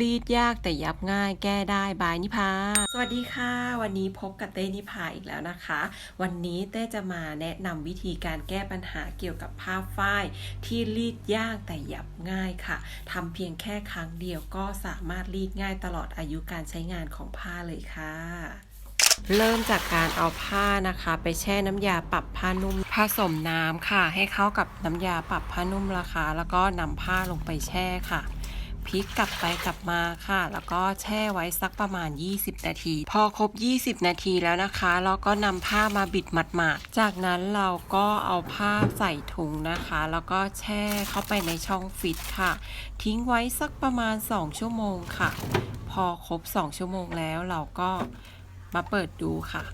รีดยากแต่ยับง่ายแก้ได้บายนิพา สวัสดีค่ะ วันนี้พบกับเต้นิพาอีกแล้วนะคะ วันนี้เต้จะมาแนะนำวิธีการแก้ปัญหาเกี่ยวกับผ้าฝ้ายที่รีดยากแต่ยับง่ายค่ะทำเพียงแค่ครั้งเดียวก็สามารถรีดง่ายตลอดอายุการใช้งานของผ้าเลยค่ะเริ่มจากการเอาผ้านะคะ ไปแช่น้ำยาปรับผ้านุ่ม ผสมน้ำค่ะ ให้เข้ากับน้ำยาปรับผ้านุ่มราคาแล้วก็นำผ้าลงไปแช่ค่ะ พลิกกลับไปกลับมาค่ะ แล้วก็แช่ไว้สักประมาณ 20 นาที พอครบ 20 นาทีแล้วนะคะ เราก็นำผ้ามาบิดหมาดๆ จากนั้นเราก็เอาผ้าใส่ถุงนะคะ แล้วก็แช่เข้าไปในช่องฟิตค่ะ ทิ้งไว้สักประมาณ 2 ชั่วโมงค่ะ พอครบ 2 ชั่วโมงแล้วเราก็มาเปิดดูค่ะ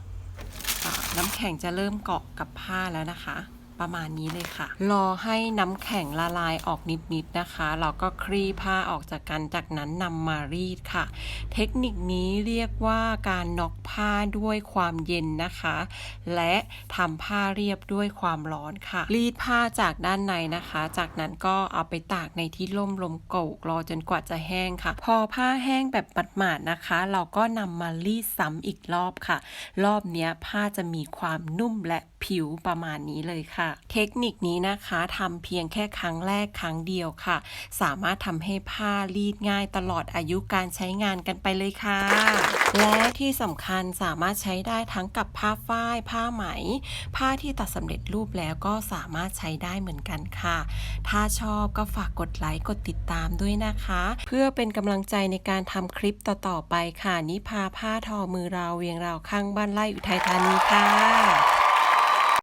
น้ำแข็งจะเริ่มเกาะกับผ้าแล้วนะคะ ประมาณนี้เลยค่ะ รอให้น้ำแข็งละลายออกนิดๆนะคะเราก็คลี่ผ้าออกจากกันจากนั้นนำมารีดค่ะ เทคนิคนี้เรียกว่าการน็อกผ้าด้วยความเย็นนะคะ และทำผ้าเรียบด้วยความร้อนค่ะ รีดผ้าจากด้านในนะคะ จากนั้นก็เอาไปตากในที่ร่มลมโกกรอจนกว่าจะแห้งค่ะ พอผ้าแห้งแบบหมาดๆนะคะ เราก็นำมารีดซ้ำอีกรอบค่ะ รอบนี้ผ้าจะมีความนุ่มและผิวประมาณนี้เลยค่ะเทคนิคนี้นะคะทำเพียงแค่ครั้งแรกครั้งเดียวค่ะ สามารถทำให้ผ้ารีดง่ายตลอดอายุการใช้งานกันไปเลยค่ะ และที่สำคัญสามารถใช้ได้ทั้งกับผ้าฝ้ายผ้าไหม ผ้าที่ตัดสำเร็จรูปแล้วก็สามารถใช้ได้เหมือนกันค่ะ ถ้าชอบก็ฝากกดไลค์กดติดตามด้วยนะคะ เพื่อเป็นกำลังใจในการทำคลิปต่อๆไปค่ะนิพาผ้าทอมือเราเวียงเราข้างบ้านไร่อุทัยธานีค่ะ